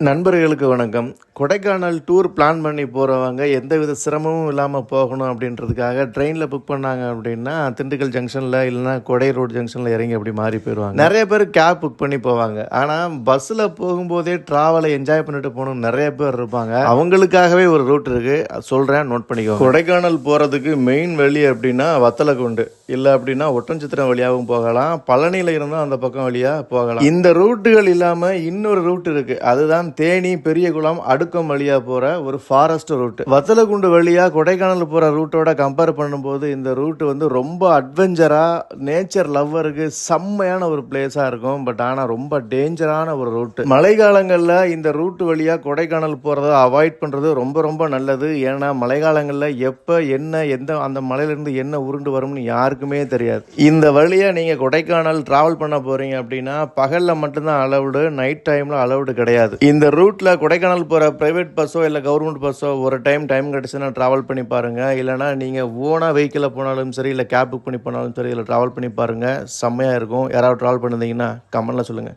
நண்பர்களுக்கு வணக்கம். Kodaikanal tour plan பண்ணி போகிறவங்க எந்தவித சிரமமும் இல்லாமல் போகணும் அப்படின்றதுக்காக ட்ரெயினில் புக் பண்ணாங்க அப்படின்னா திண்டுக்கல் ஜங்ஷனில் இல்லைன்னா கொடை ரோடு ஜங்ஷனில் இறங்கி அப்படி மாறி போயிடுவாங்க. நிறைய பேர் கேப் புக் பண்ணி போவாங்க. ஆனால் பஸ்ஸில் போகும்போதே ட்ராவலை என்ஜாய் பண்ணிட்டு போகணும் நிறைய பேர் இருப்பாங்க. அவங்களுக்காகவே ஒரு ரூட் இருக்குது சொல்கிறேன் நோட் பண்ணிக்கோ கொடைக்கானல் போகிறதுக்கு மெயின் வழி அப்படின்னா வத்தலக்குண்டு இல்லை அப்படின்னா ஒட்டஞ்சித்திரம் வழியாகவும் போகலாம். பழனியில் இருந்தால் அந்த பக்கம் வழியாக போகலாம். இந்த ரூட்டுகள் இல்லாமல் இன்னொரு ரூட் இருக்குது அதுதான் தேனி பெரியகுளம் அடுக்கம் வழியாக போகிற ஒரு ஃபாரஸ்ட் ரூட்டு வத்தலகுண்டு வழியாக கொடைக்கானல் போகிற ரூட்டோட கம்பேர் பண்ணும்போது இந்த ரூட்டு வந்து ரொம்ப அட்வென்ச்சராக நேச்சர் லவ்வருக்கு செம்மையான ஒரு பிளேஸாக இருக்கும். பட் ஆனால் ரொம்ப டேஞ்சரான ஒரு ரூட்டு மழை காலங்களில் இந்த ரூட்டு வழியாக கொடைக்கானல் போகிறத அவாய்ட் பண்ணுறது ரொம்ப ரொம்ப நல்லது. ஏன்னா மழை காலங்களில் எப்போ என்ன எந்த அந்த மலையிலேருந்து என்ன உருண்டு வரும்னு யாருக்குமே தெரியாது. இந்த வழியாக நீங்கள் கொடைக்கானல் ட்ராவல் பண்ண போகிறீங்க அப்படின்னா பகலில் மட்டும்தான் அலவுடு நைட் டைமில் அலவுடு கிடையாது. இந்த ரூட்டில் கொடைக்கானல் போகிற ப்ரைவேட் பஸ்ஸோ இல்லை கவர்மெண்ட் பஸ்ஸோ ஒரு டைம் டைம் கிடச்சுன்னா ட்ராவல் பண்ணி பாருங்கள் இல்லைனா நீங்கள் ஓனாக வெஹிக்கிளில் போனாலும் சரி இல்லை கேப் புக் பண்ணி போனாலும் சரி இல்லை ட்ராவல் பண்ணி பாருங்கள் செம்மையாக இருக்கும். யாராவது ட்ராவல் பண்ணிருந்தீங்கன்னா கமெண்டில் சொல்லுங்கள்